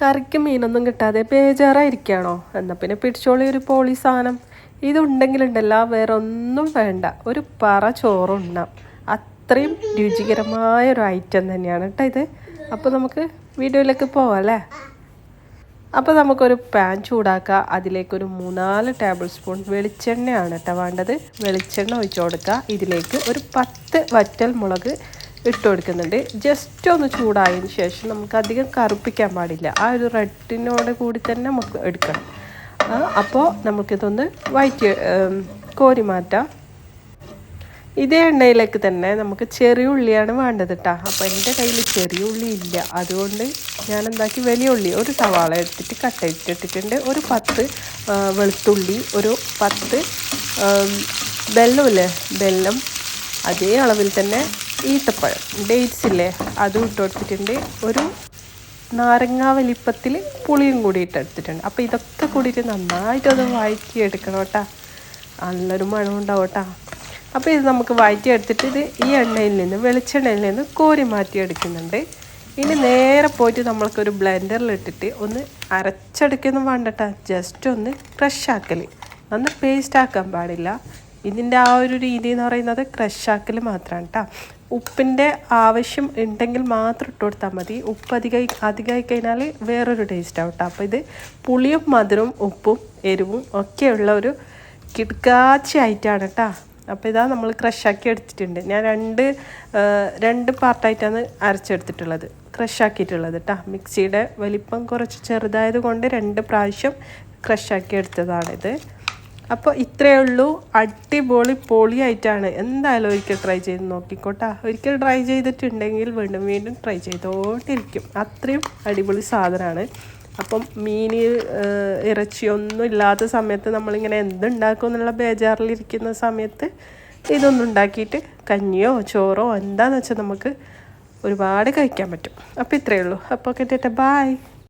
കറിക്ക് മീനൊന്നും കിട്ടാതെ ബേജാറായിരിക്കുകയാണോ? എന്നാൽ പിന്നെ പിടിച്ചോളി ഒരു പോളി സാധനം. ഇതുണ്ടെങ്കിലുണ്ടല്ല വേറെ ഒന്നും വേണ്ട. ഒരു പറ ചോറുണ്ണാം. അത്രയും രുചികരമായ ഒരു ഐറ്റം തന്നെയാണ് കേട്ടോ ഇത്. അപ്പോൾ നമുക്ക് വീഡിയോയിലേക്ക് പോവാം അല്ലേ? അപ്പോൾ നമുക്കൊരു പാൻ ചൂടാക്കുക അതിലേക്കൊരു മൂന്നാൽ ടേബിൾ സ്പൂൺ വെളിച്ചെണ്ണയാണ് കേട്ടോ വേണ്ടത്. വെളിച്ചെണ്ണ ഒഴിച്ചു കൊടുക്കുക. ഇതിലേക്ക് ഒരു പത്ത് വറ്റൽ മുളക് ഇട്ട് കൊടുക്കുന്നുണ്ട്. ജസ്റ്റ് ഒന്ന് ചൂടായതിന് ശേഷം നമുക്ക് അധികം കറുപ്പിക്കാൻ പാടില്ല. ആ ഒരു റെഡിനോട് കൂടി തന്നെ നമുക്ക് എടുക്കണം. അപ്പോൾ നമുക്കിതൊന്ന് വയറ്റി കോരി മാറ്റാം. ഇതേ എണ്ണയിലേക്ക് തന്നെ നമുക്ക് ചെറിയ ഉള്ളിയാണ് വേണ്ടത് കേട്ടോ അപ്പോൾ എന്റെ കയ്യിൽ ചെറിയ ഉള്ളി ഇല്ല. അതുകൊണ്ട് ഞാൻ എന്താക്കി വലിയ ഉള്ളി ഒരു സവാള എടുത്തിട്ട് കട്ട് ഇട്ടിട്ടുണ്ട് ഒരു പത്ത് വെളുത്തുള്ളി ഒരു പത്ത് വെള്ളമില്ലേ? വെല്ലം അതേ അളവിൽ തന്നെ ഈത്തപ്പഴം. ഡേറ്റ്സ് ഇല്ലേ? അതും ഇട്ട് കൊടുത്തിട്ടുണ്ട്. ഒരു നാരങ്ങ വലിപ്പത്തിൽ പുളിയും കൂടി ഇട്ടെടുത്തിട്ടുണ്ട് അപ്പോൾ ഇതൊക്കെ കൂടിയിട്ട് നന്നായിട്ട് നന്നായിട്ടൊന്ന് വഴറ്റി എടുക്കണം കേട്ടോ. നല്ലൊരു മണം ഉണ്ടാവും കേട്ടോ. അപ്പോൾ ഇത് നമുക്ക് വഴറ്റി എടുത്തിട്ട് ഇത് ഈ എണ്ണയിൽ നിന്ന് വെളിച്ചെണ്ണയിൽ നിന്ന് കോരി മാറ്റി എടുക്കുന്നുണ്ട് ഇനി നേരെ പോയിട്ട് നമ്മൾക്കൊരു ബ്ലെൻഡറിൽ ഇട്ടിട്ട് ഒന്ന് അരച്ചെടുക്കുന്നു വേണ്ടട്ടാ ജസ്റ്റ് ഒന്ന് ക്രഷ് ആക്കൽ നന്ന് പേസ്റ്റ് ആക്കാൻ പാടില്ല. ഇതിന്റെ ആ ഒരു രീതി എന്ന് പറയുന്നത് ക്രഷാക്കൽ മാത്രമാണ് കേട്ടോ ഉപ്പിന്റെ ആവശ്യം ഉണ്ടെങ്കിൽ മാത്രം ഇട്ട് കൊടുത്താൽ മതി. ഉപ്പ് അധികമായി അധികമായി കഴിഞ്ഞാൽ വേറൊരു ടേസ്റ്റ് ആവട്ടെ അപ്പോൾ ഇത് പുളിയും മധുരവും ഉപ്പും എരിവും ഒക്കെയുള്ള ഒരു കിടക്കാച്ചി ആയിട്ടാണ് കേട്ടോ അപ്പോൾ ഇതാ നമ്മൾ ക്രഷാക്കി എടുത്തിട്ടുണ്ട്. ഞാൻ രണ്ട് രണ്ട് പാർട്ടായിട്ടാണ് അരച്ചെടുത്തിട്ടുള്ളത്. ക്രഷാക്കിയിട്ടുള്ളത് കേട്ടോ മിക്സിയുടെ വലിപ്പം കുറച്ച് ചെറുതായത് കൊണ്ട് രണ്ട് പ്രാവശ്യം ക്രഷാക്കി എടുത്തതാണിത്. അപ്പോൾ ഇത്രയേ ഉള്ളൂ. അടിപൊളി പൊളിയായിട്ടാണ് എന്തായാലും ഒരിക്കൽ ട്രൈ ചെയ്ത് നോക്കിക്കോട്ടാ. ഒരിക്കൽ ട്രൈ ചെയ്തിട്ടുണ്ടെങ്കിൽ വീണ്ടും വീണ്ടും ട്രൈ ചെയ്തോട്ടിരിക്കും അത്രയും അടിപൊളി സാധനമാണ് അപ്പം മീൻ ഇറച്ചിയൊന്നും ഇല്ലാത്ത സമയത്ത് നമ്മളിങ്ങനെ എന്തുണ്ടാക്കും എന്നുള്ള ബേജാറിലിരിക്കുന്ന സമയത്ത് ഇതൊന്നും ഉണ്ടാക്കിയിട്ട് കഞ്ഞിയോ ചോറോ എന്താണെന്ന് വെച്ചാൽ നമുക്ക് ഒരുപാട് കഴിക്കാൻ പറ്റും. അപ്പോൾ ഇത്രയേ ഉള്ളൂ. അപ്പോൾ കേട്ടിട്ട് ബായ്